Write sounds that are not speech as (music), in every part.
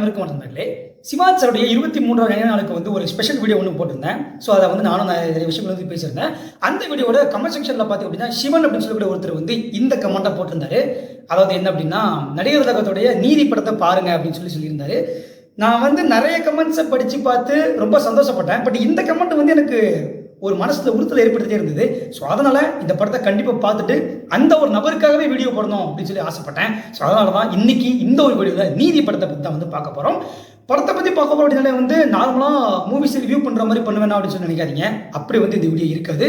அனைவருக்கும் வணக்கங்களே சிவாஜ் இருபத்தி மூன்றாவது நினைவு நாளுக்கு வந்து ஒரு ஸ்பெஷல் வீடியோ ஒன்று போட்டிருந்தேன். ஸோ அதை வந்து நானும் நிறைய விஷயங்கள் வந்து பேசியிருந்தேன். அந்த வீடியோட கமெண்ட் செக்ஷனில் பார்த்து அப்படின்னா சிவன் அப்படின்னு சொல்லக்கூடிய ஒருத்தர் வந்து இந்த கமெண்ட்டை போட்டிருந்தாரு. அதாவது என்ன அப்படின்னா நடிகர் தகத்துடைய நீதி படத்தை பாருங்க அப்படின்னு சொல்லி சொல்லியிருந்தாரு. நான் வந்து நிறைய கமெண்ட்ஸை படித்து பார்த்து ரொம்ப சந்தோஷப்பட்டேன். பட் இந்த கமெண்ட் வந்து எனக்கு ஒரு மனசுல உறுத்தல் ஏற்படுத்திட்டே இருந்தது. ஸோ அதனால இந்த படத்தை கண்டிப்பாக பார்த்துட்டு அந்த ஒரு நபருக்காகவே வீடியோ போடணும் அப்படின்னு சொல்லி ஆசைப்பட்டேன். ஸோ அதனால தான் இன்னைக்கு இந்த ஒரு வீடியோவில் நீதி படத்தை பற்றி தான் வந்து பார்க்க போகிறோம் படத்தை பற்றி பார்க்க போகிறோம் அப்படின்னாலே வந்து நார்மலாக மூவிஸ் ரிவ்யூ பண்ணுற மாதிரி பண்ணுவேன் அப்படின்னு சொல்லி நினைக்காதீங்க. அப்படி வந்து இந்த வீடியோ இருக்காது.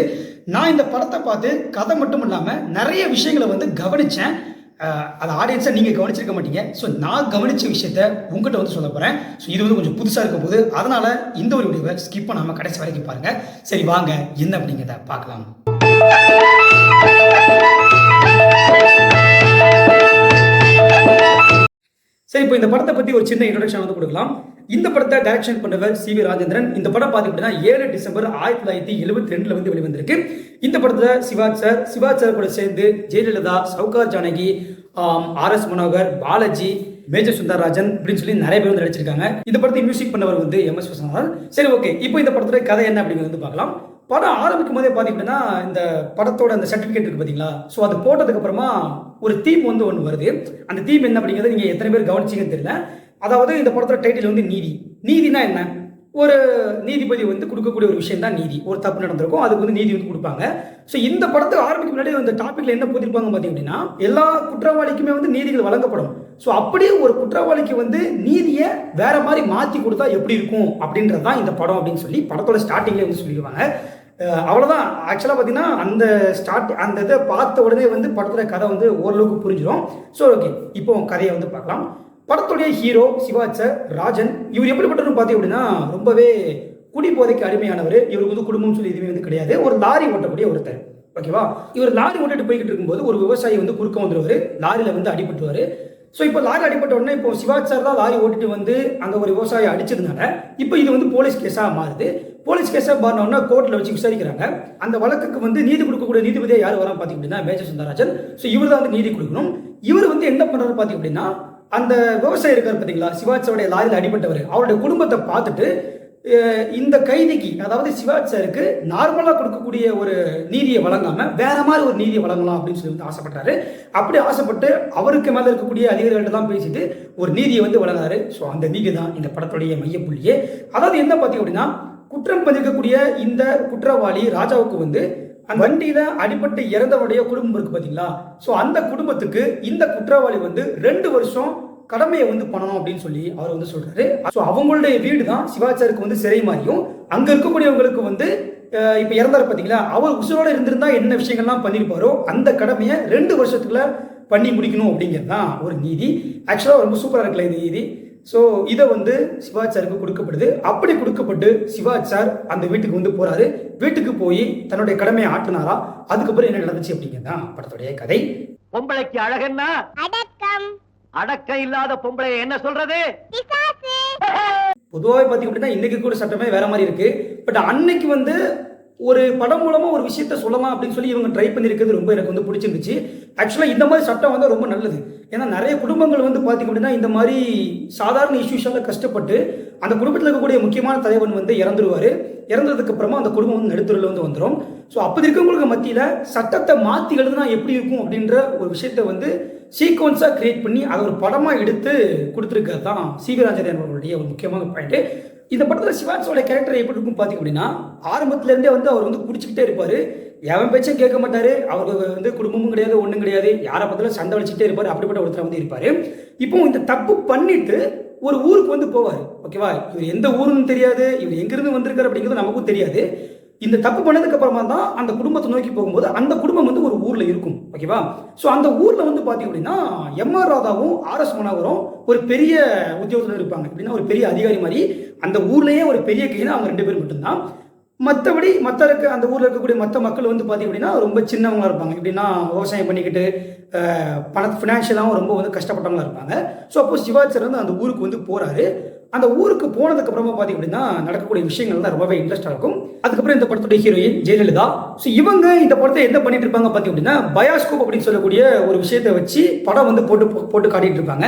நான் இந்த படத்தை பார்த்து கதை மட்டும் இல்லாமல் நிறைய விஷயங்களை வந்து கவனித்தேன் அது ஆடியன்ஸை நீங்கள் கவனிச்சிருக்க மாட்டீங்க. ஸோ நான் கவனித்த விஷயத்த உங்கள்கிட்ட வந்து சொல்ல போகிறேன் ஸோ இது வந்து கொஞ்சம் புதுசாக இருக்க போது அதனால் இந்த ஒரு வீடியோவை ஸ்கிப் பண்ணாமல் கடைசி வரைக்கும் பாருங்கள் சரி வாங்க. என்ன அப்படிங்கிறத பார்க்கலாம். சரி இப்போ இந்த படத்தை பற்றி ஒரு சின்ன இன்ட்ரடக்ஷன் வந்து கொடுக்கலாம். இந்த படத்தை டைரக்ஷன் பண்ணவர் சி வி ராஜேந்திரன். இந்த படம் பார்த்துக்கிட்டா ஏழு டிசம்பர் ஆயிரத்தி தொள்ளாயிரத்தி எழுபத்தி ரெண்டுல வந்து வெளிவந்திருக்கு. இந்த படத்தில் சிவாஜ் சார் சிவாஜ் சார் கூட சேர்ந்து Jayalalithaa Sowcar Janaki R S Manohar Balaji major Sundarrajan அப்படின்னு சொல்லி நிறைய பேர் வந்து நடிச்சிருக்காங்க. இந்த படத்தை மியூசிக் பண்ணவர் வந்து எம் எஸ் விஸ்வநாதன் சரி ஓகே இப்போ இந்த படத்தோட கதை என்ன அப்படிங்கிறது வந்து பார்க்கலாம். படம் ஆரம்பிக்கும் போதே பார்த்தீங்கன்னா இந்த படத்தோட அந்த சர்டிஃபிகேட் இருக்கு பார்த்தீங்களா? ஸோ அது போட்டதுக்கு அப்புறமா ஒரு தீம் வந்து ஒன்று வருது. அந்த தீம் என்ன அப்படிங்கிறது நீங்கள் எத்தனை பேர் கவனிச்சிங்கன்னு தெரியல. அதாவது இந்த படத்தோட டைட்டில் வந்து நீதி. நீதினா என்ன? ஒரு நீதிபதி வந்து கொடுக்கக்கூடிய ஒரு விஷயம் தான் நீதி. ஒரு தப்பு நடந்திருக்கும் அதுக்கு வந்து நீதி வந்து கொடுப்பாங்க. ஸோ இந்த படத்துக்கு ஆரம்பிக்கும் முன்னாடி இந்த டாப்பிக்ல என்ன போதிருப்பாங்க பார்த்தீங்க அப்படின்னா எல்லா குற்றவாளிக்குமே வந்து நீதிகள் வழங்கப்படும். ஸோ அப்படியே ஒரு குற்றவாளிக்கு வந்து நீதியை வேற மாதிரி மாற்றி கொடுத்தா எப்படி இருக்கும்? அப்படின்றது தான் இந்த படம் அப்படின்னு சொல்லி படத்தோட ஸ்டார்டிங்லேயே வந்து சொல்லிடுவாங்க. அவ்வளோதான் ஆக்சுவலாக பார்த்தீங்கன்னா அந்த ஸ்டார்ட் அந்த இதை பார்த்த உடனே வந்து படத்தோட கதை வந்து ஓரளவுக்கு புரிஞ்சிடும் ஸோ ஓகே இப்போ கதையை வந்து பார்க்கலாம். படத்துடைய ஹீரோ சிவாஜ் ராஜன் இவர் எப்படிப்பட்டவர்னு பார்த்தீங்க அப்படின்னா ரொம்பவே குடி போதைக்கு அடிமையானவர். இவருக்கு வந்து குடும்பம் சொல்லி எதுவுமே வந்து கிடையாது. ஒரு லாரி ஓட்டக்கூடிய ஒருத்தர். ஓகேவா இவர் லாரி ஓட்டிட்டு போய்கிட்டு இருக்கும்போது ஒரு விவசாயி வந்து குறுக்க வந்துடுவார் லாரியில் வந்து அடிபட்டுவார் ஸோ இப்போ லாரி அடிபட்ட உடனே இப்போ சிவாஜ் சார் தான் லாரி ஓட்டிட்டு வந்து அங்கே ஒரு விவசாயி அடிச்சதுனால இப்போ இது வந்து போலீஸ் கேஸாக மாறுது. போலீஸ் கேஸாக மாறினோன்னா கோர்ட்டில் வச்சு விசாரிக்கிறாங்க. அந்த வழக்குக்கு வந்து நீதி கொடுக்கக்கூடிய நீதிபதியாக யார் வரா பார்த்தீங்க அப்படின்னா மேஜர் சுந்தரராஜன். ஸோ இவர் தான் வந்து நீதி கொடுக்கணும். இவர் வந்து என்ன பண்ணுறாரு பார்த்தீங்க அப்படின்னா அந்த விவசாயி இருக்கார் பார்த்தீங்களா சிவாஜியோடைய லாரியில் அடிபட்டவர். அவருடைய குடும்பத்தை பார்த்துட்டு இந்த கைதிக்கு அதாவது சிவாஜ் சாருக்கு நார்மலாக கொடுக்கக்கூடிய ஒரு நீதியை வழங்காம வேற மாதிரி ஒரு நீதியை வழங்கலாம் அப்படின்னு சொல்லி வந்து ஆசைப்பட்டாரு. அப்படி ஆசைப்பட்டு அவருக்கு மேலே இருக்கக்கூடிய அதிகாரிகள்லாம் பேசிட்டு ஒரு நீதியை வந்து வழங்குறாரு. ஸோ அந்த நீதி தான் இந்த படத்துடைய மையப்புள்ளியே. அதாவது என்ன பார்த்தீங்க அப்படின்னா குற்றம் பதிக்கக்கூடிய இந்த குற்றவாளி ராஜாவுக்கு வந்து அந்த வண்டியில அடிபட்டு இறந்தவருடைய குடும்பம் இருக்கு பாத்தீங்களா? ஸோ அந்த குடும்பத்துக்கு இந்த குற்றவாளி வந்து ரெண்டு வருஷம் கடமையை வந்து பண்ணணும் அப்படின்னு சொல்லி அவர் வந்து சொல்றாரு. ஸோ அவங்களுடைய வீடு தான் சிவாச்சாருக்கு வந்து சிறை மாதிரியும் அங்க இருக்கக்கூடியவங்களுக்கு வந்து இப்போ இப்ப இறந்தாரு பாத்தீங்களா? அவர் உசுரோட இருந்திருந்தா என்ன விஷயங்கள்லாம் பண்ணியிருப்பாரோ அந்த கடமையை ரெண்டு வருஷத்துக்குள்ள பண்ணி முடிக்கணும் அப்படிங்கிறது தான் ஒரு நீதி. ஆக்சுவலாக ரொம்ப சூப்பராக இருக்குல்ல இந்த நீதி. ஸோ இதை வந்து சிவாஜ் சாருக்கு கொடுக்கப்படுது. அப்படி கொடுக்கப்பட்டு சிவாஜ் சார் அந்த வீட்டுக்கு வந்து போறாரு. வீட்டுக்கு போய் தன்னுடைய கடமையை ஆட்டினாரா அதுக்கப்புறம் என்ன நடந்துச்சு அப்படிங்கிறது தான் படத்துடைய கதை. பொம்பளைக்கு அழகன்னா அடக்கம். அடக்கம் இல்லாத பொம்பளை என்ன சொல்றது? (laughs) பொதுவாகவே பார்த்தீங்க அப்படின்னா இன்னைக்கு கூட சட்டமே வேற மாதிரி இருக்கு. பட் அன்னைக்கு வந்து ஒரு படம் மூலமாக ஒரு விஷயத்த சொல்லலாம் அப்படின்னு சொல்லி இவங்க ட்ரை பண்ணியிருக்கிறது ரொம்ப எனக்கு வந்து பிடிச்சிருந்துச்சு. ஆக்சுவலாக இந்த மாதிரி சட்டம் வந்து ரொம்ப நல்லது. ஏன்னா நிறைய குடும்பங்கள் வந்து பார்த்திங்க அப்படின்னா இந்த மாதிரி சாதாரண இஷ்யூஸால கஷ்டப்பட்டு அந்த குடும்பத்தில் இருக்கக்கூடிய முக்கியமான தலைவன் வந்து இறந்துருவார். இறந்ததுக்கு அப்புறமா அந்த குடும்பம் வந்து நடுத்துறையில் வந்து வந்துடும் ஸோ அப்படி இருக்கவங்களுக்கு மத்தியில் சட்டத்தை மாற்றி எழுதுனா எப்படி இருக்கும் அப்படின்ற ஒரு விஷயத்தை வந்து சீக்வன்ஸாக கிரியேட் பண்ணி அதை ஒரு படமாக எடுத்து கொடுத்துருக்கிறது தான் சிவி ராஜேந்திரன் அவர்களுடைய ஒரு முக்கியமான பாயிண்ட்டு இந்த படத்தில் சிவாஜியோட கேரக்டர் எப்படி இருக்கும் பார்த்தீங்க அப்படின்னா ஆரம்பத்துலேருந்தே வந்து அவர் வந்து குடிச்சிக்கிட்டே இருப்பார். எவன் பேச்சும் கேட்க மாட்டார். அவருக்கு வந்து குடும்பமும் கிடையாது ஒன்றும் கிடையாது. யாரை பார்த்தாலும் சண்டை வச்சுட்டே இருப்பார். அப்படிப்பட்ட ஒருத்தர் வந்து இருப்பார். இப்போ இந்த தப்பு பண்ணிட்டு ஒரு ஊருக்கு வந்து போவார். ஓகேவா? இவர் எந்த ஊருன்னு தெரியாது. இவர் எங்கிருந்து வந்திருக்காரு அப்படிங்கிறது நமக்கும் தெரியாது. இந்த தப்பு பண்ணதுக்கு அப்புறமா தான் அந்த குடும்பத்தை நோக்கி போகும்போது அந்த குடும்பம் வந்து ஒரு ஊர்ல இருக்கும். ஓகேவா? ஸோ அந்த ஊர்ல வந்து பாத்தீங்க அப்படின்னா எம் ஆர் ராதாவும் ஆர் எஸ் மனோகரும் ஒரு பெரிய உத்தியோகத்தில் இருப்பாங்க. அப்படின்னா ஒரு பெரிய அதிகாரி மாதிரி அந்த ஊர்லேயே ஒரு பெரிய கீழே அவங்க ரெண்டு பேர் மட்டும்தான். மற்றபடி மற்ற இருக்க அந்த ஊரில் இருக்கக்கூடிய மற்ற மக்கள் வந்து பார்த்தீங்க அப்படின்னா ரொம்ப சின்னவங்களாக இருப்பாங்க. எப்படின்னா விவசாயம் பண்ணிக்கிட்டு அஹ், பண ஃபினான்ஷியலாகவும் ரொம்ப வந்து கஷ்டப்பட்டவங்களாக இருப்பாங்க. ஸோ அப்போ சிவாஜி வந்து அந்த ஊருக்கு வந்து போகிறாரு அந்த ஊருக்கு போனதுக்கப்புறமா பார்த்தீங்க அப்படின்னா நடக்கக்கூடிய விஷயங்கள் தான் ரொம்பவே இன்ட்ரெஸ்டாக இருக்கும். அதுக்கப்புறம் இந்த படத்துடைய ஹீரோயின் ஜெயலலிதா. ஸோ இவங்க இந்த படத்தை என்ன பண்ணிட்டு இருப்பாங்க பார்த்தீங்க அப்படின்னா பயாஸ்கோப் அப்படின்னு சொல்லக்கூடிய ஒரு விஷயத்தை வச்சு படம் வந்து போட்டு போட்டு காட்டிகிட்டு இருப்பாங்க.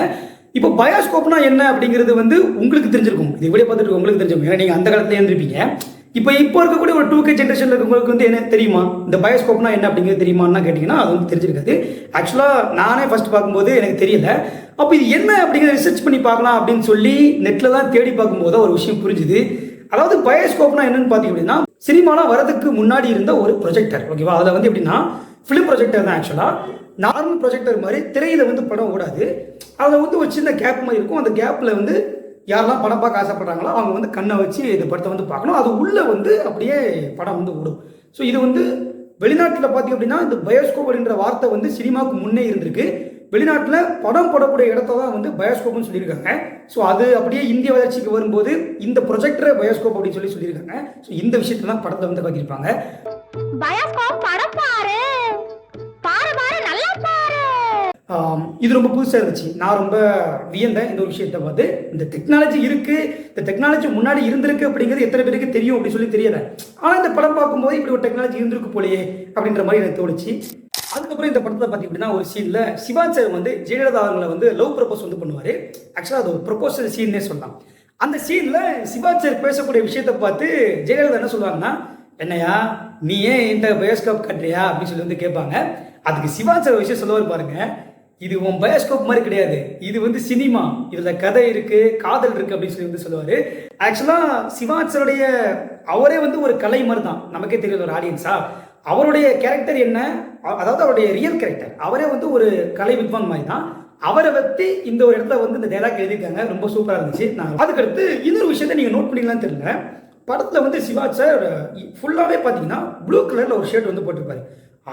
இப்போ பயோஸ்கோப்னா என்ன அப்படிங்கிறது வந்து உங்களுக்கு தெரிஞ்சிருக்கும். இது இப்படியே பார்த்துட்டு உங்களுக்கு தெரிஞ்சிருக்கும். ஏன்னா நீங்கள் அந்த காலத்துல இருந்திருப்பீங்க இப்போ இப்போ இருக்கக்கூடிய ஒரு டூ கே ஜென்ரேஷனில் இருக்கவங்களுக்கு வந்து என்ன தெரியுமா? இந்த பயோஸ்கோப்னா என்ன அப்படிங்கிறது தெரியுமான்னு கேட்டிங்கன்னா அது வந்து தெரிஞ்சிருக்காது. ஆக்சுவலாக நானே ஃபர்ஸ்ட் பார்க்கும்போது எனக்கு தெரியல. அப்போ இது என்ன அப்படிங்கிறத ரிசர்ச் பண்ணி பார்க்கலாம் அப்படின்னு சொல்லி நெட்டில் தான் தேடி பார்க்கும்போது ஒரு விஷயம் புரிஞ்சுது. அதாவது பயோஸ்கோப்னா என்னன்னு பார்த்தீங்க அப்படின்னா சினிமாலாம் வரதுக்கு முன்னாடி இருந்த ஒரு ப்ரொஜெக்டர் ஓகேவா? அதில் வந்து எப்படின்னா ஃபிலிம் ப்ரொஜெக்டர் தான் ஆக்சுவலாக நார்மல் ப்ரொஜெக்டர் மாதிரி திரையில் வந்து படம் ஓடாது. அதில் வந்து ஒரு சின்ன கேப் மாதிரி இருக்கும். அந்த கேப்பில் வந்து யாரெல்லாம் படம் பார்க்க ஆசைப்படுறாங்களோ அவங்க வந்து கண்ணை வச்சு இந்த படத்தை வந்து பார்க்கணும். அது உள்ளே வந்து அப்படியே படம் வந்து ஓடும். ஸோ இது வந்து வெளிநாட்டில் பார்த்தீங்க அப்படின்னா இந்த பயோஸ்கோப் அப்படின்ற வார்த்தை வந்து சினிமாவுக்கு முன்னே இருந்திருக்கு. வெளிநாட்டில் படம் போடக்கூடிய இடத்த தான் வந்து பயோஸ்கோப்னு சொல்லியிருக்காங்க. ஸோ அது அப்படியே இந்திய வளர்ச்சிக்கு வரும்போது இந்த ப்ரொஜெக்டரை பயோஸ்கோப் அப்படின்னு சொல்லி சொல்லியிருக்காங்க. ஸோ இந்த விஷயத்தை தான் படத்தை வந்து காட்டியிருப்பாங்க. பயோஸ்கோப் படம் பாரு. இது ரொம்ப புதுசாக இருந்துச்சு. நான் ரொம்ப வியந்தேன் இந்த ஒரு விஷயத்தை பார்த்து. இந்த டெக்னாலஜி இருக்கு. இந்த டெக்னாலஜி முன்னாடி இருந்திருக்கு அப்படிங்கிறது எத்தனை பேருக்கு தெரியும் அப்படின்னு சொல்லி தெரியல. ஆனால் இந்த படம் பார்க்கும்போது இப்படி ஒரு டெக்னாலஜி இருந்திருக்கு போலயே அப்படின்ற மாதிரி எனக்கு தோணுச்சு. அதுக்கப்புறம் இந்த படத்தை பார்த்தீங்க அப்படின்னா ஒரு சீனில் சிவாச்சர் வந்து ஜெயலலிதா அவங்களை வந்து லவ் ப்ரப்போஸ் வந்து பண்ணுவார். ஆக்சுவலாக அது ஒரு ப்ரொபோசல் சீன்னே சொல்லலாம். அந்த சீனில் சிவா பேசக்கூடிய விஷயத்தை பார்த்து ஜெயலலிதா என்ன சொல்லுவாங்கன்னா என்னையா நீ ஏன் இந்த பயோஸ்கோப் கட்டுறியா? அப்படின்னு சொல்லி வந்து கேட்பாங்க. அதுக்கு சிவாச்சர் விஷயம் சொல்லுவார் பாருங்கள் இது உன் பயோஸ்கோப் மாதிரி கிடையாது. இது வந்து சினிமா இதுல கதை இருக்கு காதல் இருக்கு அப்படின்னு சொல்லி வந்து சொல்லுவாரு. ஆக்சுவலா சிவாச்சருடைய அவரே வந்து ஒரு கலை மாதிரி தான் நமக்கே தெரியல ஒரு ஆடியன்ஸா அவருடைய கேரக்டர் என்ன? அதாவது அவருடைய ரியல் கேரக்டர் அவரே வந்து ஒரு கலை வித்வான் மாதிரி தான் அவரை பற்றி இந்த ஒரு இடத்துல வந்து இந்த டைலாக் எழுதியிருக்காங்க. ரொம்ப சூப்பராக இருந்துச்சு. நான் அதுக்கடுத்து இன்னொரு விஷயத்த நீங்கள் நோட் பண்ணிக்கலாம்னு தெரியல. படத்தில் வந்து சிவா சார் ஃபுல்லாகவே பார்த்தீங்கன்னா ப்ளூ கலரில் ஒரு ஷர்ட் வந்து போட்டிருப்பாரு.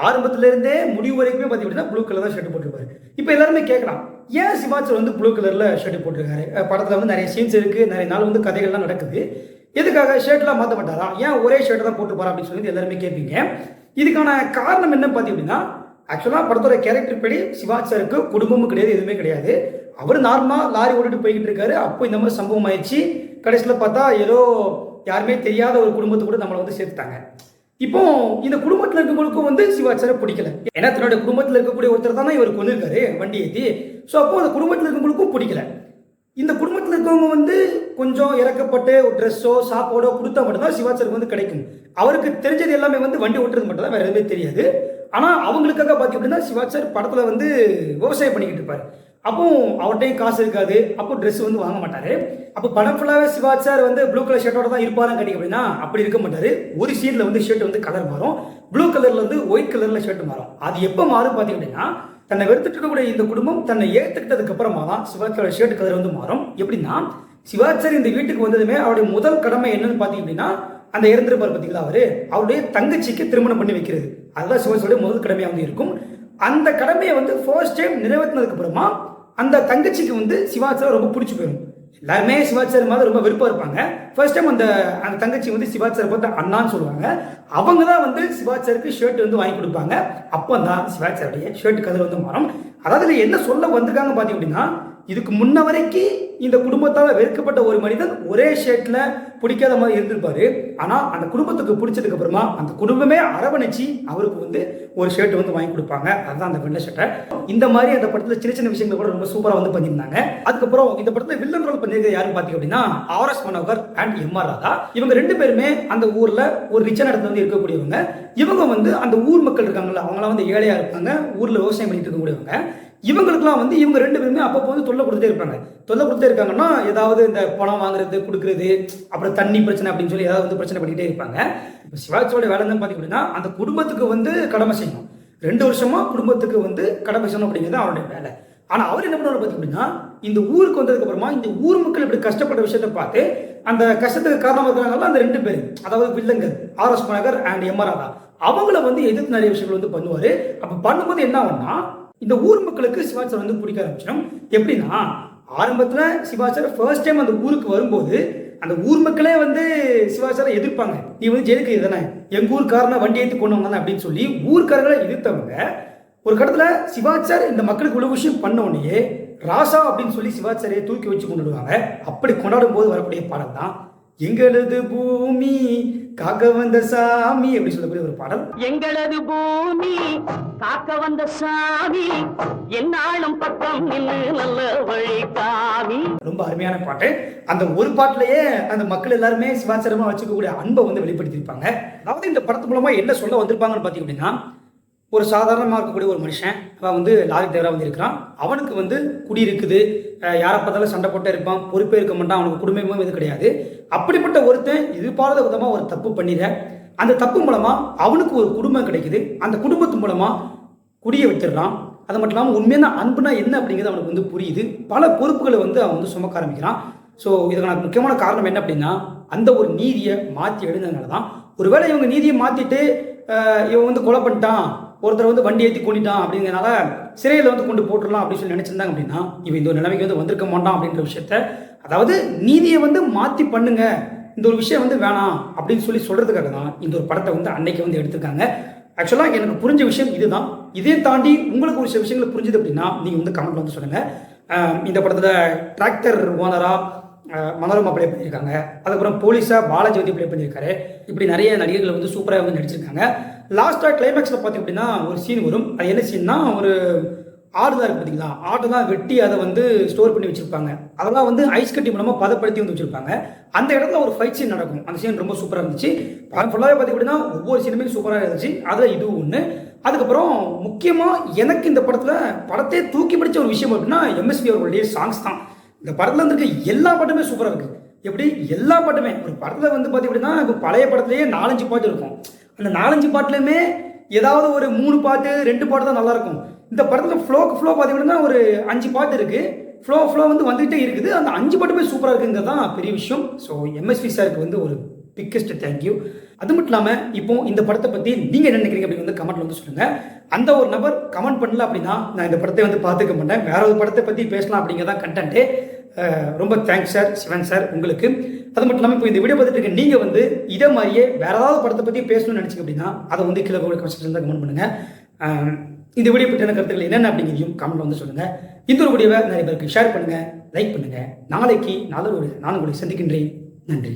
ஆரம்பத்துலேருந்தே முடிவு வரைக்குமே பார்த்தீங்கன்னா ப்ளூ கலர் தான் ஷர்ட் போட்டிருப்பாரு. இப்போ எல்லாருமே கேட்கலாம் ஏன் சிவாச்சர் வந்து ப்ளூ கலரில் ஷர்ட் போட்டிருக்காரு? படத்தில் வந்து நிறைய சீன்ஸ் இருக்குது நிறைய நாள் வந்து கதைகள்லாம் நடக்குது. எதுக்காக ஷர்ட்லாம் மாற்ற மாட்டாரா? ஏன் ஒரே ஷர்ட் தான் போட்டு போகிறா அப்படின்னு சொல்லி எல்லாருமே கேட்பீங்க. இதுக்கான காரணம் என்ன பார்த்தீங்க அப்படின்னா ஆக்சுவலாக படத்தோட கேரக்டர் படி சிவாச்சாருக்கு குடும்பமும் கிடையாது எதுவுமே கிடையாது. அவர் நார்மலாக லாரி ஓட்டிட்டு போய்கிட்டு இருக்காரு. அப்போ இந்த மாதிரி சம்பவம் ஆயிடுச்சு. கடைசியில் பார்த்தா ஏதோ யாருமே தெரியாத ஒரு குடும்பத்தை கூட நம்மளை வந்து சேர்த்துட்டாங்க. இப்போ இந்த குடும்பத்தில் இருக்கவங்களுக்கும் வந்து சிவாச்சாரை பிடிக்கல. ஏன்னா தன்னுடைய குடும்பத்தில் இருக்கக்கூடிய ஒருத்தர் தானே இவர் கொண்டிருக்காரு வண்டி ஏற்றி ஸோ அப்போ அந்த குடும்பத்தில் இருக்கவங்களுக்கும் பிடிக்கல. இந்த குடும்பத்தில் இருக்கவங்க வந்து கொஞ்சம் இறக்கப்பட்டு ஒரு ட்ரெஸ்ஸோ சாப்பாடோ கொடுத்தா மட்டும்தான் சிவாச்சாருக்கு வந்து கிடைக்கும். அவருக்கு தெரிஞ்சது எல்லாமே வந்து வண்டி ஓட்டுறது மட்டும் தான் வேற எதுவுமே தெரியாது. ஆனால் அவங்களுக்காக பார்த்து அப்படின்னா சிவாச்சார் படத்தில் வந்து விவசாயம் பண்ணிக்கிட்டு இருப்பார். அப்போ அவர்கிட்டையும் காசு இருக்காது. அப்போ ட்ரெஸ் வந்து வாங்க மாட்டாரு. அப்போ படம் ஃபுல்லாகவே சிவாச்சார் வந்து ப்ளூ கலர் ஷர்ட்டோட தான் இருப்பாரான்னு கேட்டிங்க அப்படின்னா அப்படி இருக்க மாட்டாரு. ஒரு சீனில் வந்து ஷர்ட் வந்து கலர் மாறும். ப்ளூ கலர்ல வந்து ஒயிட் கலர்ல ஷர்ட் மாறும். அது எப்போ மாறும் பார்த்தீங்க அப்படின்னா தன்னை வெறுத்துட்டு இருக்கக்கூடிய இந்த குடும்பம் தன்னை ஏற்றுக்கிட்டதுக்கு அப்புறமா தான் சிவாச்சாரோட ஷர்ட் கலர் வந்து மாறும். எப்படின்னா சிவாச்சார் இந்த வீட்டுக்கு வந்ததுமே அவருடைய முதல் கடமை என்னன்னு பார்த்தீங்க அப்படின்னா அந்த இறந்திருப்பார் பார்த்தீங்களா அவரு? அவருடைய தங்கச்சிக்கு திருமணம் பண்ணி வைக்கிறது. அதுதான் சிவாச்சாரோட முதல் கடமையாக வந்து இருக்கும். அந்த கடமையை வந்து ஃபர்ஸ்ட் டைம் நிறைவேற்றினதுக்கு அப்புறமா அந்த தங்கச்சிக்கு வந்து சிவாச்சாரம் ரொம்ப பிடிச்சி போயிடும் எல்லாருமே சிவாச்சார் மாதிரி ரொம்ப விருப்பம் இருப்பாங்க. ஃபர்ஸ்ட் டைம் அந்த அந்த தங்கச்சி வந்து சிவாச்சார் பார்த்து அண்ணான்னு சொல்லுவாங்க. அவங்க தான் வந்து சிவாச்சாருக்கு ஷர்ட் வந்து வாங்கி கொடுப்பாங்க. அப்போ தான் சிவாச்சாருடைய ஷர்ட் கதை வந்து மாறும். அதாவது என்ன சொல்ல வந்திருக்காங்க பார்த்தீங்க அப்படின்னா இதுக்கு முன்ன வரைக்கும் இந்த குடும்பத்தால் வெறுக்கப்பட்ட ஒரு மனிதன் ஒரே ஷேட்டில் பிடிக்காத மாதிரி இருந்திருப்பாரு. ஆனால் அந்த குடும்பத்துக்கு பிடிச்சதுக்கு அப்புறமா அந்த குடும்பமே அரவணைச்சு அவருக்கு வந்து ஒரு ஷர்ட் வந்து வாங்கி கொடுப்பாங்க. அதுதான் அந்த வெள்ளை ஷர்ட்டை இந்த மாதிரி அந்த படத்தில் சின்ன சின்ன விஷயங்கள் கூட ரொம்ப சூப்பராக வந்து பண்ணியிருந்தாங்க. அதுக்கப்புறம் இந்த படத்தில் வில்லன் ரோல் பண்ணியிருக்க யாருன்னு பார்த்தீங்க அப்படின்னா R S Manohar and M R Radha. இவங்க ரெண்டு பேருமே அந்த ஊரில் ஒரு ரிச்சான இடத்துல வந்து இருக்கக்கூடியவங்க. இவங்க வந்து அந்த ஊர் மக்கள் இருக்காங்கல்ல அவங்களாம் வந்து ஏழையாக இருப்பாங்க. ஊரில் விவசாயம் பண்ணிட்டு இருக்கக்கூடியவங்க. இவங்களுக்குலாம் வந்து இவங்க ரெண்டு பேருமே அப்பப்போ வந்து தொல்லை கொடுத்துட்டே இருப்பாங்க. தொல்லை கொடுத்துட்டே இருக்காங்கன்னா ஏதாவது இந்த பணம் வாங்குறது கொடுக்குறது அப்புறம் தண்ணி பிரச்சனை அப்படின்னு சொல்லி ஏதாவது வந்து பிரச்சனை பண்ணிக்கிட்டே இருப்பாங்க. இப்போ சிவாஜியோட வேலை என்னன்னு பார்த்தீங்க அப்படின்னா அந்த குடும்பத்துக்கு வந்து கடமை செய்யணும். ரெண்டு வருஷமா குடும்பத்துக்கு வந்து கடமை செய்யணும் அப்படிங்கிறது அவருடைய வேலை. ஆனால் அவர் என்ன பண்ணுவார் பார்த்தீங்க அப்படின்னா இந்த ஊருக்கு வந்ததுக்கு அப்புறமா இந்த ஊர் மக்கள் இப்படி கஷ்டப்பட்ட விஷயத்தை பார்த்து அந்த கஷ்டத்துக்கு காரணமாக இருக்கிறாங்கல்ல அந்த ரெண்டு பேர் அதாவது வில்லங்கர் R S Manohar and M R Radha அவங்கள வந்து எதிர்த்து நிறைய விஷயங்கள் வந்து பண்ணுவார். அப்போ பண்ணும்போது என்ன ஆகும்னா இந்த ஊர் மக்களுக்கு சிவாச்சார் வந்து பிடிக்க ஆரம்பிச்சிடும். எப்படின்னா ஆரம்பத்தில் சிவாச்சார் ஃபர்ஸ்ட் டைம் அந்த ஊருக்கு வரும்போது அந்த ஊர் மக்களே வந்து சிவாச்சாரை எதிர்ப்பாங்க. நீ வந்து ஜெயிலுக்கு இதுதானே எங்கள் ஊருக்காரனா வண்டி ஏற்றி கொண்டு வந்தானே? அப்படின்னு சொல்லி ஊர்க்காரர்களை எதிர்த்தவங்க ஒரு கடத்தில் சிவாச்சார் இந்த மக்களுக்கு உள்ள விஷயம் பண்ண உடனே ராசா அப்படின்னு சொல்லி சிவாச்சாரியை தூக்கி வச்சு கொண்டுடுவாங்க. அப்படி கொண்டாடும் போது வரக்கூடிய பாடல் தான் எங்களது பூமி காக்க வந்த சாமி அப்படி சொல்லக்கூடிய ஒரு பாடல். எங்களது பூமி காக்க வந்த சாமி என்னாலும் பக்கம் நல்ல வழி காமி. ரொம்ப அருமையான பாட்டு. அந்த ஒரு பாட்டுலயே அந்த மக்கள் எல்லாருமே சிவாச்சாரமா வச்சுக்கக்கூடிய அன்பை வந்து வெளிப்படுத்தியிருப்பாங்க. அதாவது இந்த படத்து மூலமா என்ன சொல்ல வந்திருப்பாங்கன்னு பார்த்தீங்க அப்படின்னா ஒரு சாதாரணமாக இருக்கக்கூடிய ஒரு மனுஷன் அவன் வந்து லாரி டிரைவராக வந்து இருக்கிறான். அவனுக்கு வந்து குடி இருக்குது. யாரை பார்த்தாலும் சண்டை போட்டே இருப்பான் பொறுப்பே இருக்க மாட்டான் அவனுக்கு குடும்பமும் இது கிடையாது. அப்படிப்பட்ட ஒருத்தன் எதிர்பாராத விதமாக ஒரு தப்பு பண்ணிட அந்த தப்பு மூலமாக அவனுக்கு ஒரு குடும்பம் கிடைக்குது. அந்த குடும்பத்து மூலமாக குடியை விட்டுடுறான் அது மட்டும் இல்லாமல் உண்மையான அன்புனா என்ன அப்படிங்கிறது அவனுக்கு வந்து புரியுது. பல பொறுப்புகளை வந்து அவன் வந்து சுமக்க ஆரம்பிக்கிறான். ஸோ இதுக்கான முக்கியமான காரணம் என்ன அப்படின்னா அந்த ஒரு நீதியை மாற்றி எழுந்ததுனால தான் ஒருவேளை இவங்க நீதியை மாற்றிட்டு இவன் வந்து கொலை பண்ணிட்டான் ஒருத்தர் வந்து வண்டி ஏற்றி கொண்டுட்டான் அப்படிங்கிறனால சிறையில் வந்து கொண்டு போட்டுடலாம் அப்படின்னு சொல்லி நினச்சிருந்தாங்க அப்படின்னா இவன் இந்த ஒரு நிலைமைக்கு வந்து வந்திருக்க மாட்டான் அப்படின்ற விஷயத்த அதாவது நீதியை வந்து மாற்றி பண்ணுங்க இந்த ஒரு விஷயம் வந்து வேணாம் அப்படின்னு சொல்லி சொல்கிறதுக்காக தான் இந்த ஒரு படத்தை வந்து அன்னைக்கு வந்து எடுத்திருக்காங்க. ஆக்சுவலாக எனக்கு புரிஞ்ச விஷயம் இதுதான். இதே தாண்டி உங்களுக்கு ஒரு சில விஷயங்கள் புரிஞ்சுது அப்படின்னா நீங்கள் வந்து கமெண்ட் வந்து சொல்லுங்கள் இந்த படத்தில் டிராக்டர் ஓனராக மனோரமா ப்ளே பண்ணியிருக்காங்க. அதுக்கப்புறம் போலீஸாக பாலாஜி வந்து ப்ளே பண்ணியிருக்காரு. இப்படி நிறைய நடிகர்கள் வந்து சூப்பராக வந்து நடிச்சிருக்காங்க. லாஸ்ட்டாக கிளைமேக்ஸில் பார்த்தீங்க அப்படின்னா ஒரு சீன் வரும். அது என்ன சீன்னா ஒரு ஆடு தான் இருக்குது பார்த்தீங்களா? ஆடு தான் வெட்டி அதை வந்து ஸ்டோர் பண்ணி வச்சுருப்பாங்க. அதெல்லாம் வந்து ஐஸ் கட்டி மூலமாக பதப்படுத்தி வந்து வச்சுருப்பாங்க. அந்த இடத்துல ஒரு ஃபைட் சீன் நடக்கும். அந்த சீன் ரொம்ப சூப்பராக இருந்துச்சு. படம் ஃபுல்லாகவே பார்த்தீங்க அப்படின்னா ஒவ்வொரு சீனுமே சூப்பராக இருந்துச்சு. அதில் இதுவும் ஒன்று அதுக்கப்புறம் முக்கியமாக எனக்கு இந்த படத்தில் படத்தையே தூக்கி பிடிச்ச ஒரு விஷயம் அப்படின்னா எம்எஸ்பி அவர்களுடைய சாங்ஸ் தான். இந்த படத்தில் வந்துருக்க எல்லா பாட்டுமே சூப்பராக இருக்குது எப்படி? எல்லா பாட்டுமே. ஒரு படத்தில் வந்து பார்த்தீங்க அப்படின்னா இப்போ பழைய படத்துலேயே நாலஞ்சு பாட்டு இருக்கும். அந்த நாலஞ்சு பாட்டுலையுமே ஏதாவது ஒரு மூணு பாட்டு ரெண்டு பாட்டு தான் நல்லாயிருக்கும். இந்த படத்தில் ஃப்ளோக்கு ஃப்ளோ பார்த்தீங்கன்னா ஒரு அஞ்சு பாட்டு இருக்குது ஃப்ளோ ஃப்ளோ வந்து வந்துகிட்டே இருக்குது. அந்த அஞ்சு பாட்டுமே சூப்பராக இருக்குங்கிறது தான் பெரிய விஷயம். ஸோ எம்எஸ்வி சாருக்கு வந்து ஒரு பிக்கெஸ்ட் தேங்க்யூ அது மட்டும் இல்லாமல் இப்போ இந்த படத்தை பற்றி நீங்கள் என்ன நினைக்கிறீங்க அப்படின்னு வந்து கமெண்ட்ல வந்து சொல்லுங்கள் அந்த ஒரு நபர் கமெண்ட் பண்ணல அப்படின்னா நான் இந்த படத்தை வந்து பார்த்துக்க மாட்டேன். வேற ஒரு படத்தை பற்றி பேசலாம் அப்படிங்கிறதா கண்டென்ட்டு ரொம்ப தேங்க்ஸ் சார் சிவன் சார் உங்களுக்கு. அது மட்டும் இல்லாமல் இப்போ இந்த வீடியோ பார்த்துட்டு இருக்க நீங்கள் வந்து இதே மாதிரியே வேற ஏதாவது படத்தை பற்றி பேசணும்னு நினச்சிங்க அப்படின்னா அதை வந்து கீழே கூட கமெண்ட் தான் கமெண்ட் பண்ணுங்கள் இந்த வீடியோ பற்றின கருத்துக்கள் என்னென்ன அப்படிங்கிறதையும் கமெண்ட் வந்து சொல்லுங்கள் இந்த ஒரு வீடியோவை நிறைய பேருக்கு ஷேர் பண்ணுங்கள் லைக் பண்ணுங்கள் நாளைக்கு நாளை ஒரு நான் உங்களை சந்திக்கின்றேன். நன்றி.